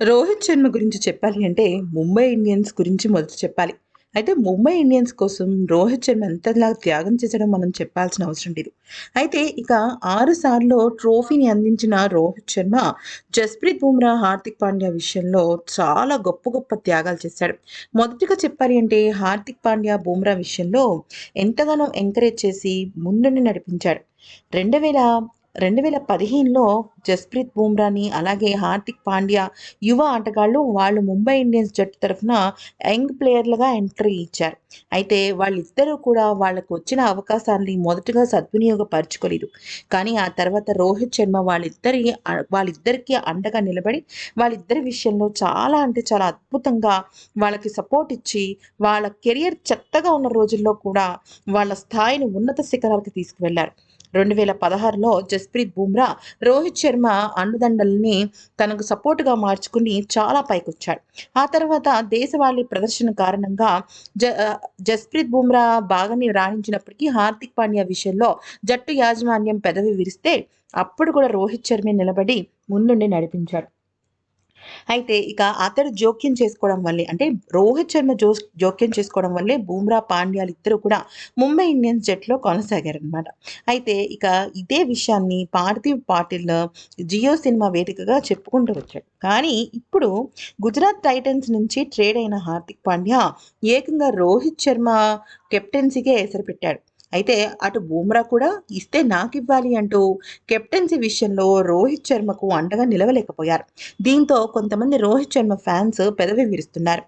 రోహిత్ శర్మ గురించి చెప్పాలి అంటే ముంబై ఇండియన్స్ గురించి మొదట చెప్పాలి. అయితే ముంబై ఇండియన్స్ కోసం రోహిత్ శర్మ ఎంతలా త్యాగం చేశాడో మనం చెప్పాల్సిన అవసరం లేదు. అయితే ఇక ఆరు సార్లు ట్రోఫీని అందించిన రోహిత్ శర్మ జస్ప్రీత్ బుమ్రా హార్దిక్ పాండ్యా విషయంలో చాలా గొప్ప గొప్ప త్యాగాలు చేశాడు. మొదటిగా చెప్పాలి అంటే హార్దిక్ పాండ్యా బుమ్రా విషయంలో ఎంతగానో ఎంకరేజ్ చేసి ముందుండి నడిపించాడు. రెండు వేల రెండు వేల పదిహేనులో జస్ప్రీత్ బుమ్రాని అలాగే హార్దిక్ పాండ్యా యువ ఆటగాళ్ళు వాళ్ళు ముంబై ఇండియన్స్ జట్టు తరఫున యంగ్ ప్లేయర్లుగా ఎంట్రీ ఇచ్చారు. అయితే వాళ్ళిద్దరూ కూడా వాళ్ళకు వచ్చిన అవకాశాన్ని మొదటగా సద్వినియోగపరచుకోలేదు. కానీ ఆ తర్వాత రోహిత్ శర్మ వాళ్ళిద్దరి వాళ్ళిద్దరికీ అండగా నిలబడి వాళ్ళిద్దరి విషయంలో చాలా అంటే చాలా అద్భుతంగా వాళ్ళకి సపోర్ట్ ఇచ్చి వాళ్ళ కెరియర్ చెత్తగా ఉన్న రోజుల్లో కూడా వాళ్ళ స్థాయిని ఉన్నత శిఖరాలకు తీసుకువెళ్ళారు. రెండు వేల పదహారులో జస్ జస్ప్రీత్ బుమ్రా రోహిత్ శర్మ అండదండల్ని తనకు సపోర్టుగా మార్చుకుని చాలా పైకొచ్చాడు. ఆ తర్వాత దేశవాళీ ప్రదర్శన కారణంగా జ జస్ప్రీత్ బుమ్రా బాగానే రాణించినప్పటికీ హార్దిక్ పాండ్యా విషయంలో జట్టు యాజమాన్యం పెదవి విరిస్తే అప్పుడు కూడా రోహిత్ శర్మే నిలబడి ముందుండి నడిపించాడు. అయితే ఇక అతడు జోక్యం చేసుకోవడం వల్లే అంటే రోహిత్ శర్మ జో జోక్యం చేసుకోవడం వల్లే బూమ్రా పాండ్యాలు ఇద్దరు కూడా ముంబై ఇండియన్స్ జట్లో కొనసాగారనమాట అయితే ఇక ఇదే విషయాన్ని పార్థివ్ పాటిల్ జియో సినిమా వేదికగా చెప్పుకుంటూ వచ్చాడు. కానీ ఇప్పుడు గుజరాత్ టైటన్స్ నుంచి ట్రేడ్ అయిన హార్దిక్ పాండ్యా ఏకంగా రోహిత్ శర్మ కెప్టెన్సీకే ఎసరు పెట్టాడు. అయితే అటు బూమ్రా కూడా ఇస్తే నాకు ఇవ్వాలి అంటూ కెప్టెన్సీ విషయంలో రోహిత్ శర్మకు అండగా నిలవలేకపోయారు. దీంతో కొంతమంది రోహిత్ శర్మ ఫ్యాన్స్ పెదవి విరుస్తున్నారు.